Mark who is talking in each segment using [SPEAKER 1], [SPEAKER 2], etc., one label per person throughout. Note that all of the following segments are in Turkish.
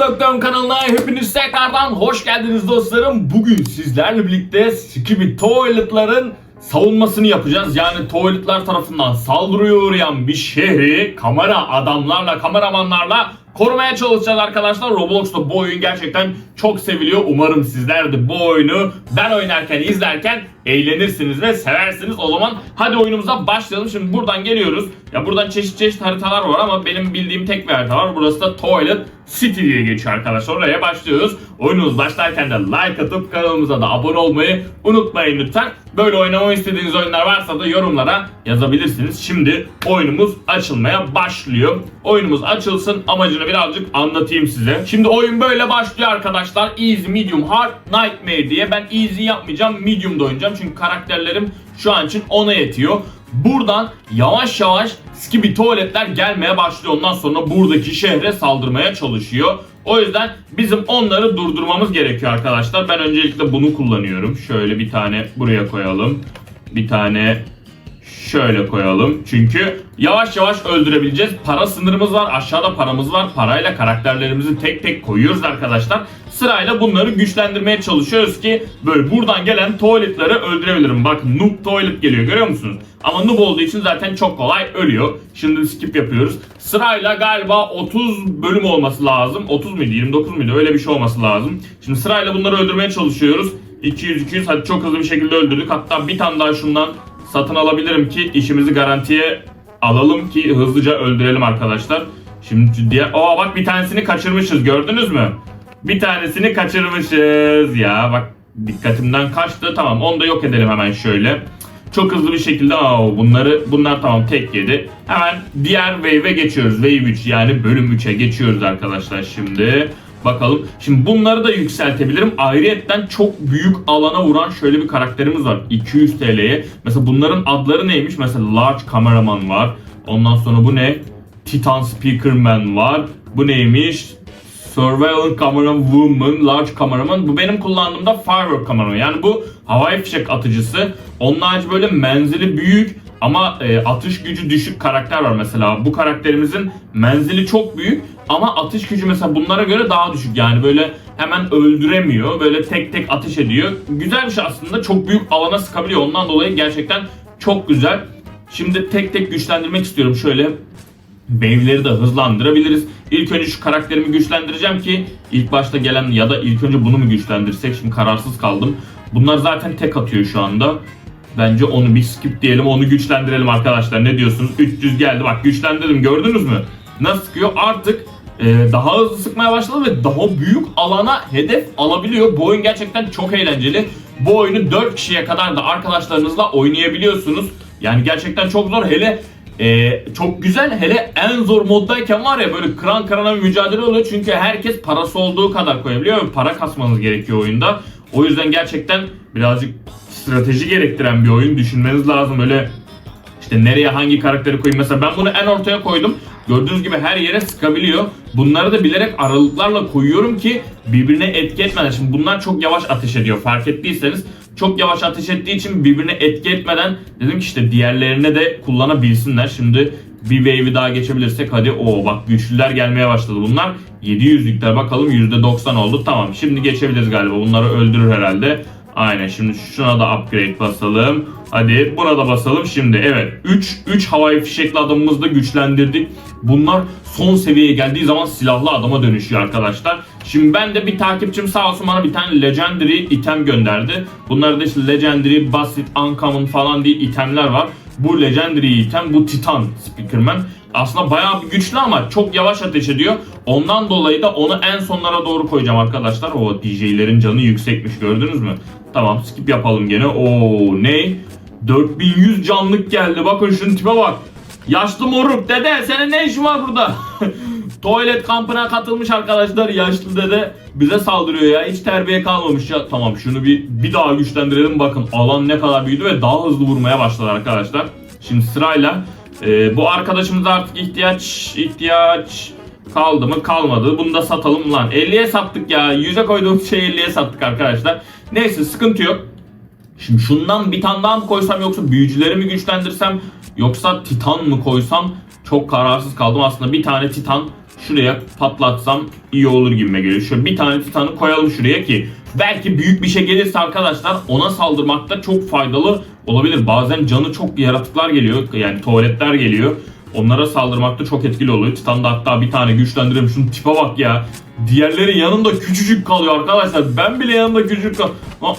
[SPEAKER 1] Doktor'un kanalına hepiniz tekrardan hoş geldiniz dostlarım. Bugün sizlerle birlikte Skibidi Toilet'ların savunmasını yapacağız. Yani tuvaletler tarafından saldırıya uğrayan bir şehri kamera adamlarla, kameramanlarla korumaya çalışacağız arkadaşlar. Roblox'ta bu oyun gerçekten çok seviliyor. Umarım sizler de bu oyunu ben oynarken, izlerken eğlenirsiniz ve seversiniz. O zaman hadi oyunumuza başlayalım. Şimdi buradan geliyoruz. Ya buradan çeşit çeşit haritalar var ama benim bildiğim tek bir harita var. Burası da Toilet City diye geçiyor arkadaşlar. Oraya başlıyoruz. Oyunumuz başlarken de like atıp kanalımıza da abone olmayı unutmayın lütfen. Böyle oynamamı istediğiniz oyunlar varsa da yorumlara yazabilirsiniz. Şimdi oyunumuz açılmaya başlıyor. Oyunumuz açılsın amacını birazcık anlatayım size. Şimdi oyun böyle başlıyor arkadaşlar. Easy, Medium, Hard, Nightmare diye. Ben Easy yapmayacağım, Medium'da oynayacağım. Çünkü karakterlerim şu an için ona yetiyor. Buradan yavaş yavaş Skibi tuvaletler gelmeye başlıyor. Ondan sonra buradaki şehre saldırmaya çalışıyor. O yüzden bizim onları durdurmamız gerekiyor arkadaşlar. Ben öncelikle bunu kullanıyorum. Şöyle bir tane buraya koyalım. Bir tane şöyle koyalım. Çünkü yavaş yavaş öldürebileceğiz. Para sınırımız var. Aşağıda paramız var. Parayla karakterlerimizi tek tek koyuyoruz arkadaşlar. Sırayla bunları güçlendirmeye çalışıyoruz ki böyle buradan gelen tuvaletleri öldürebilirim. Bak noob tuvalet geliyor görüyor musunuz? Ama noob olduğu için zaten çok kolay ölüyor. Şimdi skip yapıyoruz. Sırayla galiba 30 bölüm olması lazım. 30 muydu 29 muydu öyle bir şey olması lazım. Şimdi sırayla bunları öldürmeye çalışıyoruz. 200 200 hadi çok hızlı bir şekilde öldürdük. Hatta bir tane daha şundan satın alabilirim ki işimizi garantiye alalım ki hızlıca öldürelim arkadaşlar. Şimdi diğer aa bak bir tanesini kaçırmışız gördünüz mü? Bir tanesini kaçırmışız ya bak dikkatimden kaçtı tamam onu da yok edelim hemen şöyle. Çok hızlı bir şekilde aa bunları bunlar tamam tek yedi. Hemen diğer wave'e geçiyoruz. Wave 3 yani bölüm 3'e geçiyoruz arkadaşlar şimdi. Bakalım. Şimdi bunları da yükseltebilirim. Ayrıyetten çok büyük alana vuran şöyle bir karakterimiz var. 200 TL'ye. Mesela bunların adları neymiş? Mesela Large Cameraman var. Ondan sonra bu ne? Titan Speakerman var. Bu neymiş? Surveillance Cameraman Woman, Large Cameraman. Bu benim kullandığımda Firework Cameraman. Yani bu havai fişek atıcısı. Onun harici böyle menzili büyük ama e, atış gücü düşük karakter var mesela. Bu karakterimizin menzili çok büyük ama atış gücü mesela bunlara göre daha düşük. Yani böyle hemen öldüremiyor. Böyle tek tek ateş ediyor. Güzel bir şey aslında. Çok büyük alana sıkabiliyor. Ondan dolayı gerçekten çok güzel. Şimdi tek tek güçlendirmek istiyorum. Şöyle wave'leri de hızlandırabiliriz. İlk önce şu karakterimi güçlendireceğim ki ilk başta gelen ya da ilk önce bunu mu güçlendirsek şimdi kararsız kaldım. Bunlar zaten tek atıyor şu anda. Bence onu bir skip diyelim onu güçlendirelim arkadaşlar. Ne diyorsunuz? 300 geldi bak güçlendirdim gördünüz mü? Nasıl sıkıyor? Artık e, daha hızlı sıkmaya başladı ve daha büyük alana hedef alabiliyor. Bu oyun gerçekten çok eğlenceli. Bu oyunu 4 kişiye kadar da arkadaşlarınızla oynayabiliyorsunuz. Yani gerçekten çok zor. Hele ee, çok güzel hele en zor moddayken var ya böyle kıran kırana bir mücadele oluyor çünkü herkes parası olduğu kadar koyabiliyor para kasmanız gerekiyor oyunda. O yüzden gerçekten birazcık strateji gerektiren bir oyun düşünmeniz lazım öyle işte nereye hangi karakteri koyayım mesela ben bunu en ortaya koydum. Gördüğünüz gibi her yere sıkabiliyor. Bunları da bilerek aralıklarla koyuyorum ki birbirine etki etmeden. Şimdi bunlar çok yavaş ateş ediyor fark ettiyseniz. Çok yavaş ateş ettiği için birbirine etki etmeden dedim ki işte diğerlerine de kullanabilsinler. Şimdi bir wave'i daha geçebilirsek hadi o bak güçlüler gelmeye başladı bunlar. 700'lükler bakalım %90 oldu. Tamam şimdi geçebiliriz galiba. Bunları öldürür herhalde. Aynen şimdi şuna da upgrade basalım. Hadi buna da basalım şimdi. Evet 3 3 havai fişekli adamımızı da güçlendirdik. Bunlar son seviyeye geldiği zaman silahlı adama dönüşüyor arkadaşlar. Şimdi ben de bir takipçim sağ olsun bana bir tane legendary item gönderdi. Bunlarda işte legendary, basit, uncommon falan diye itemler var. Bu legendary item bu Titan Speakerman. Aslında bayağı güçlü ama çok yavaş ateş ediyor. Ondan dolayı da onu en sonlara doğru koyacağım arkadaşlar. O DJ'lerin canı yüksekmiş gördünüz mü? Tamam skip yapalım gene. Oo ne? 4100 canlık geldi. Bakın şunun tipe bak. Yaşlı moruk dede senin ne işin var burada? Tuvalet kampına katılmış arkadaşlar yaşlı dede bize saldırıyor ya hiç terbiye kalmamış ya. Tamam şunu bir bir daha güçlendirelim bakın alan ne kadar büyüdü ve daha hızlı vurmaya başladı arkadaşlar. Şimdi sırayla e, bu arkadaşımız artık ihtiyaç ihtiyaç kaldı mı kalmadı bunu da satalım lan 50'ye sattık ya 100'e koyduğumuz şeyi 50'ye sattık arkadaşlar. Neyse sıkıntı yok. Şimdi şundan bir tane daha mı koysam yoksa büyücüleri mi güçlendirsem yoksa titan mı koysam çok kararsız kaldım. Aslında bir tane titan şuraya patlatsam iyi olur gibime geliyor. Şöyle bir tane titanı koyalım şuraya ki belki büyük bir şey gelirse arkadaşlar ona saldırmakta çok faydalı olabilir. Bazen canı çok yaratıklar geliyor. Yani tuvaletler geliyor. Onlara saldırmakta çok etkili oluyor. Titan'da hatta bir tane güçlendirelim. Şunun tipe bak ya. Diğerleri yanında küçücük kalıyor arkadaşlar. Ben bile yanında küçücük kal...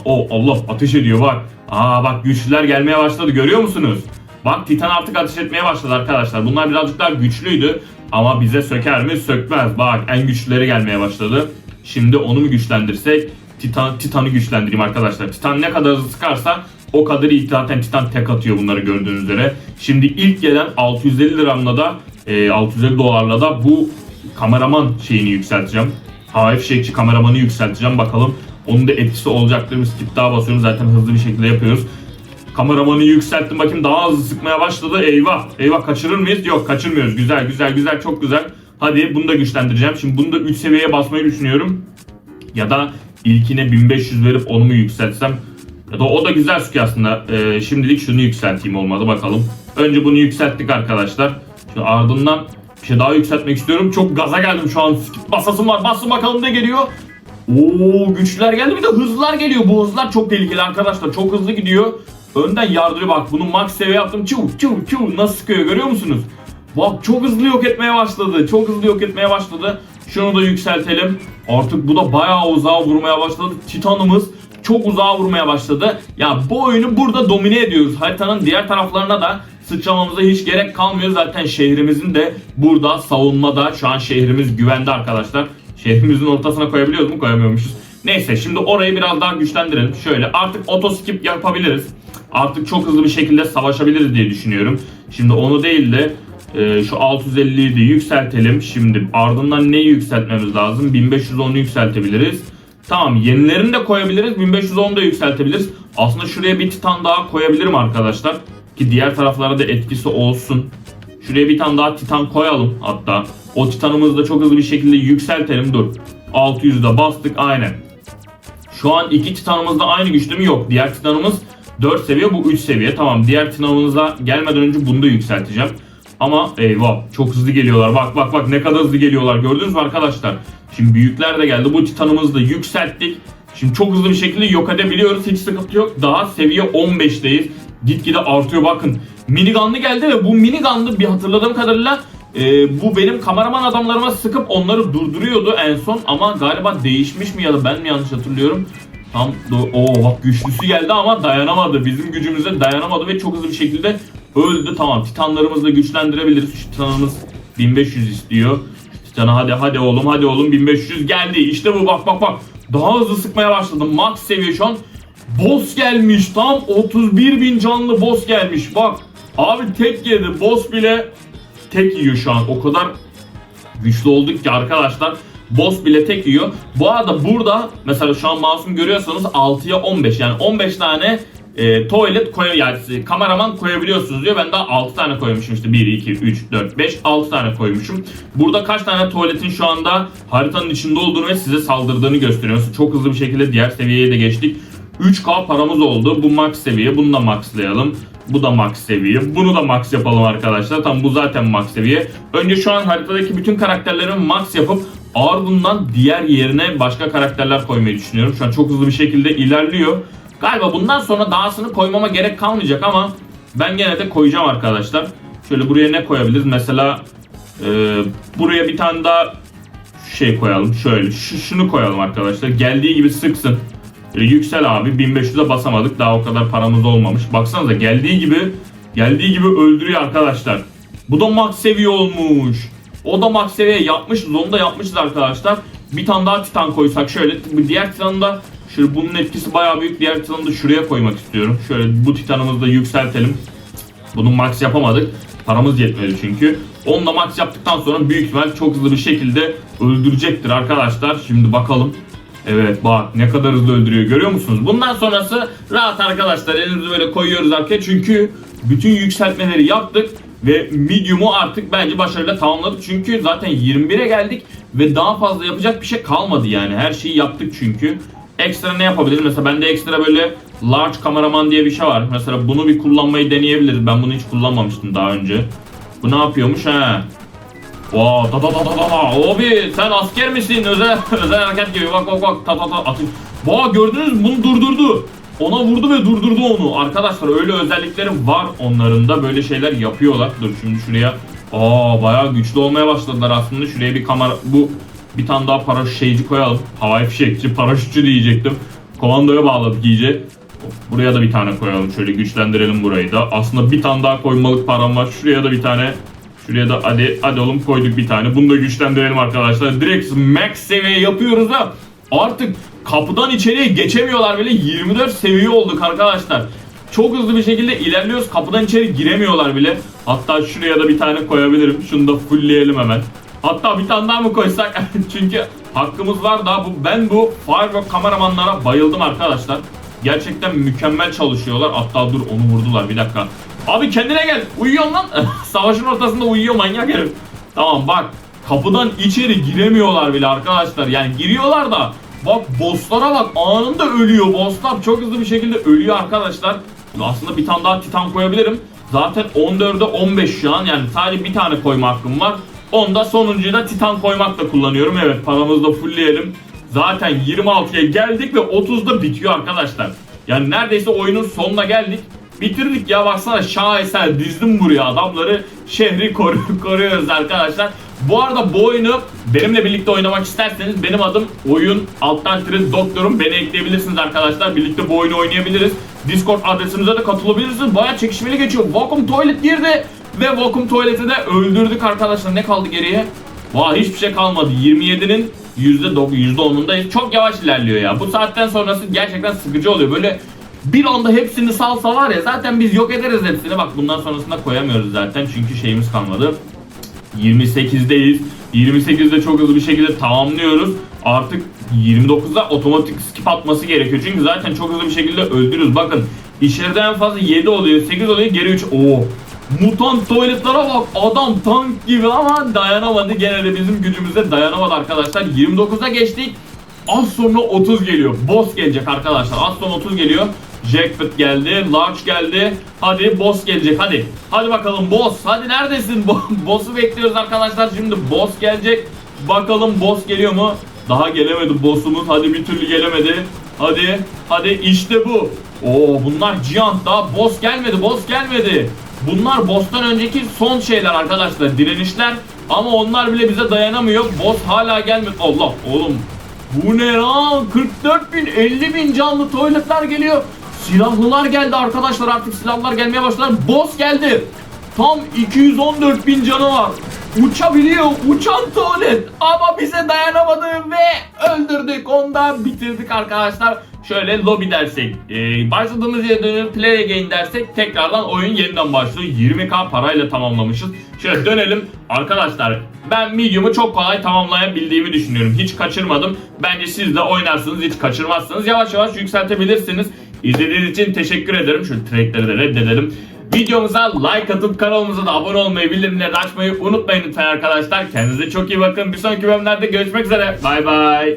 [SPEAKER 1] O Allah ateş ediyor bak. Aa bak güçlüler gelmeye başladı görüyor musunuz? Bak Titan artık ateş etmeye başladı arkadaşlar. Bunlar birazcık daha güçlüydü. Ama bize söker mi? Sökmez. Bak en güçlüleri gelmeye başladı. Şimdi onu mu güçlendirsek? Titan, Titan'ı güçlendireyim arkadaşlar. Titan ne kadar hızlı sıkarsa o kadar iyi zaten Titan tek atıyor bunları gördüğünüz üzere. Şimdi ilk gelen 650 liramla da e, 650 dolarla da bu kameraman şeyini yükselteceğim. Havai fişekçi kameramanı yükselteceğim. Bakalım onun da etkisi olacaktır. Bir skip daha basıyorum. Zaten hızlı bir şekilde yapıyoruz. Kameramanı yükselttim. Bakayım daha hızlı sıkmaya başladı. Eyvah. Eyvah kaçırır mıyız? Yok kaçırmıyoruz. Güzel güzel güzel çok güzel. Hadi bunu da güçlendireceğim. Şimdi bunu da 3 seviyeye basmayı düşünüyorum. Ya da ilkine 1500 verip onu mu yükseltsem? Ya da o da güzel sıkıyor aslında. Ee, şimdilik şunu yükselteyim olmadı bakalım. Önce bunu yükselttik arkadaşlar. Şimdi ardından bir şey daha yükseltmek istiyorum. Çok gaza geldim şu an. Skip basasım var. Bassın bakalım ne geliyor. Oo güçler geldi bir de hızlar geliyor. Bu hızlar çok tehlikeli arkadaşlar. Çok hızlı gidiyor. Önden yardırıyor bak. Bunu max seviye yaptım. Çuv çuv çuv nasıl sıkıyor görüyor musunuz? Bak çok hızlı yok etmeye başladı. Çok hızlı yok etmeye başladı. Şunu da yükseltelim. Artık bu da bayağı uzağa vurmaya başladı. Titanımız çok uzağa vurmaya başladı. Ya bu oyunu burada domine ediyoruz. Haritanın diğer taraflarına da sıçramamıza hiç gerek kalmıyor. Zaten şehrimizin de burada savunmada şu an şehrimiz güvende arkadaşlar. Şehrimizin ortasına koyabiliyoruz mu? Koyamıyormuşuz. Neyse şimdi orayı biraz daha güçlendirelim. Şöyle artık otoskip yapabiliriz. Artık çok hızlı bir şekilde savaşabiliriz diye düşünüyorum. Şimdi onu değil de e, şu 650'yi de yükseltelim. Şimdi ardından neyi yükseltmemiz lazım? 1510'u yükseltebiliriz. Tamam yenilerini de koyabiliriz. 1510'u da yükseltebiliriz. Aslında şuraya bir titan daha koyabilirim arkadaşlar. Ki diğer taraflara da etkisi olsun. Şuraya bir tane daha titan koyalım hatta. O titanımızı da çok hızlı bir şekilde yükseltelim. Dur. 600'de bastık aynen. Şu an iki titanımız da aynı güçlü mü? Yok. Diğer titanımız 4 seviye bu 3 seviye. Tamam diğer titanımıza gelmeden önce bunu da yükselteceğim. Ama eyvah çok hızlı geliyorlar. Bak bak bak ne kadar hızlı geliyorlar. Gördünüz mü arkadaşlar? Şimdi büyükler de geldi. Bu titanımızı da yükselttik. Şimdi çok hızlı bir şekilde yok edebiliyoruz. Hiç sıkıntı yok. Daha seviye 15'teyiz. Gitgide artıyor bakın. Minigun'lı geldi ve bu minigun'lı bir hatırladığım kadarıyla e, bu benim kameraman adamlarıma sıkıp onları durduruyordu en son ama galiba değişmiş mi ya da ben mi yanlış hatırlıyorum. Tam o bak güçlüsü geldi ama dayanamadı. Bizim gücümüze dayanamadı ve çok hızlı bir şekilde öldü. Tamam titanlarımızı da güçlendirebiliriz. Şu titanımız 1500 istiyor. Titana hadi hadi oğlum hadi oğlum 1500 geldi. İşte bu bak bak bak. Daha hızlı sıkmaya başladı. Max seviye şu an. Boss gelmiş. Tam 31 bin canlı boss gelmiş. Bak abi tek yedi. Boss bile tek yiyor şu an. O kadar güçlü olduk ki arkadaşlar. Boss bile tek yiyor. Bu arada burada mesela şu an masum görüyorsanız 6'ya 15 yani 15 tane e, tuvalet koy yani kameraman koyabiliyorsunuz diyor. Ben daha 6 tane koymuşum işte 1 2 3 4 5 6 tane koymuşum. Burada kaç tane tuvaletin şu anda haritanın içinde olduğunu ve size saldırdığını gösteriyor. Çok hızlı bir şekilde diğer seviyeye de geçtik. 3K paramız oldu. Bu max seviye. Bunu da maxlayalım. Bu da max seviye. Bunu da max yapalım arkadaşlar. Tam bu zaten max seviye. Önce şu an haritadaki bütün karakterlerimi max yapıp ardından diğer yerine başka karakterler koymayı düşünüyorum. Şu an çok hızlı bir şekilde ilerliyor. Galiba bundan sonra dahasını koymama gerek kalmayacak ama ben gene de koyacağım arkadaşlar. Şöyle buraya ne koyabiliriz? Mesela e, buraya bir tane daha şey koyalım. Şöyle şu, şunu koyalım arkadaşlar. Geldiği gibi sıksın. Böyle yüksel abi 1500'e basamadık. Daha o kadar paramız olmamış. Baksanıza geldiği gibi geldiği gibi öldürüyor arkadaşlar. Bu da max seviye olmuş. O da max seviye yapmışız. Onu da yapmışız arkadaşlar. Bir tane daha titan koysak şöyle. Diğer titanı da şöyle bunun etkisi bayağı büyük. Diğer titanı da şuraya koymak istiyorum. Şöyle bu titanımızı da yükseltelim. Bunu max yapamadık. Paramız yetmedi çünkü. Onu da max yaptıktan sonra büyük ihtimal çok hızlı bir şekilde öldürecektir arkadaşlar. Şimdi bakalım. Evet bak ne kadar hızlı öldürüyor görüyor musunuz? Bundan sonrası rahat arkadaşlar elimizi böyle koyuyoruz arkaya çünkü bütün yükseltmeleri yaptık ve medium'u artık bence başarıyla tamamladık. Çünkü zaten 21'e geldik ve daha fazla yapacak bir şey kalmadı yani. Her şeyi yaptık çünkü. Ekstra ne yapabiliriz? Mesela bende ekstra böyle large kameraman diye bir şey var. Mesela bunu bir kullanmayı deneyebiliriz. Ben bunu hiç kullanmamıştım daha önce. Bu ne yapıyormuş ha? Vaa da da da da da da. Abi sen asker misin? Özel özel hareket gibi. Bak bak bak. Ta ta ta atın. Vaa gördünüz mü? Bunu durdurdu. Ona vurdu ve durdurdu onu. Arkadaşlar öyle özellikleri var onların da. Böyle şeyler yapıyorlar. Dur şimdi şuraya. Aa bayağı güçlü olmaya başladılar aslında. Şuraya bir kamera bu bir tane daha paraşüt şeyci koyalım. Havai fişekçi, paraşütçü diyecektim. Komandoya bağladık iyice. Buraya da bir tane koyalım. Şöyle güçlendirelim burayı da. Aslında bir tane daha koymalık param var. Şuraya da bir tane. Şuraya da hadi hadi oğlum koyduk bir tane. Bunu da güçlendirelim arkadaşlar. Direkt max seviye yapıyoruz da artık kapıdan içeriye geçemiyorlar bile. 24 seviye olduk arkadaşlar. Çok hızlı bir şekilde ilerliyoruz. Kapıdan içeri giremiyorlar bile. Hatta şuraya da bir tane koyabilirim. Şunu da fullleyelim hemen. Hatta bir tane daha mı koysak? Çünkü hakkımız var daha. Bu, ben bu Firework kameramanlara bayıldım arkadaşlar. Gerçekten mükemmel çalışıyorlar. Hatta dur onu vurdular bir dakika. Abi kendine gel. Uyuyorsun lan. Savaşın ortasında uyuyor manyak herif. Tamam bak. Kapıdan içeri giremiyorlar bile arkadaşlar. Yani giriyorlar da bak bosslara bak anında ölüyor. Bosslar çok hızlı bir şekilde ölüyor arkadaşlar. Aslında bir tane daha titan koyabilirim. Zaten 14'e 15 şu an. Yani sadece bir tane koyma hakkım var. Onda sonuncuyu da titan koymakla kullanıyorum. Evet paramızı da fullleyelim. Zaten 26'ya geldik ve 30'da bitiyor arkadaşlar. Yani neredeyse oyunun sonuna geldik. Bitirdik ya baksana şaheser dizdim buraya adamları şehri koru- koruyoruz arkadaşlar. Bu arada bu oyunu benimle birlikte oynamak isterseniz benim adım oyun alttan tire doktorum beni ekleyebilirsiniz arkadaşlar. Birlikte bu oyunu oynayabiliriz. Discord adresimize de katılabilirsiniz. Baya çekişmeli geçiyor. Vacuum Toilet girdi ve Vacuum Toilet'i de öldürdük arkadaşlar. Ne kaldı geriye? Vay hiçbir şey kalmadı. 27'nin %9, %10'undayız. Çok yavaş ilerliyor ya. Bu saatten sonrası gerçekten sıkıcı oluyor. Böyle bir anda hepsini salsa var ya zaten biz yok ederiz hepsini. Bak bundan sonrasında koyamıyoruz zaten çünkü şeyimiz kalmadı. 28'deyiz. 28'de çok hızlı bir şekilde tamamlıyoruz. Artık 29'da otomatik skip atması gerekiyor. Çünkü zaten çok hızlı bir şekilde öldürürüz. Bakın içeride en fazla 7 oluyor, 8 oluyor, geri 3. Oo. Mutant tuvaletlere bak. Adam tank gibi ama dayanamadı. Gene de bizim gücümüze dayanamadı arkadaşlar. 29'a geçtik. Az sonra 30 geliyor. Boss gelecek arkadaşlar. Az sonra 30 geliyor. Jackpot geldi. Large geldi. Hadi boss gelecek. Hadi. Hadi bakalım boss. Hadi neredesin? Bo- Boss'u bekliyoruz arkadaşlar. Şimdi boss gelecek. Bakalım boss geliyor mu? Daha gelemedi boss'umuz. Hadi bir türlü gelemedi. Hadi. Hadi işte bu. Oo bunlar Giant daha boss gelmedi. Boss gelmedi. Bunlar boss'tan önceki son şeyler arkadaşlar. Direnişler. Ama onlar bile bize dayanamıyor. Boss hala gelmedi. Allah oğlum bu ne lan? 44 bin, 50 bin canlı tuvaletler geliyor. Silahlılar geldi arkadaşlar artık silahlar gelmeye başladı. Boss geldi. Tam 214 bin canı var. Uçabiliyor. Uçan tuvalet. Ama bize dayanamadı ve öldürdük. Onu da bitirdik arkadaşlar. Şöyle lobby dersek. Ee, başladığımız yere dönüp play again dersek tekrardan oyun yeniden başlıyor. 20k parayla tamamlamışız. Şöyle dönelim. Arkadaşlar ben medium'u çok kolay tamamlayabildiğimi düşünüyorum. Hiç kaçırmadım. Bence siz de oynarsınız hiç kaçırmazsınız. Yavaş yavaş yükseltebilirsiniz. İzlediğiniz için teşekkür ederim. Şu trackleri de reddedelim. Videomuza like atıp kanalımıza da abone olmayı, bildirimleri açmayı unutmayın lütfen arkadaşlar. Kendinize çok iyi bakın. Bir sonraki bölümlerde görüşmek üzere. Bay bay.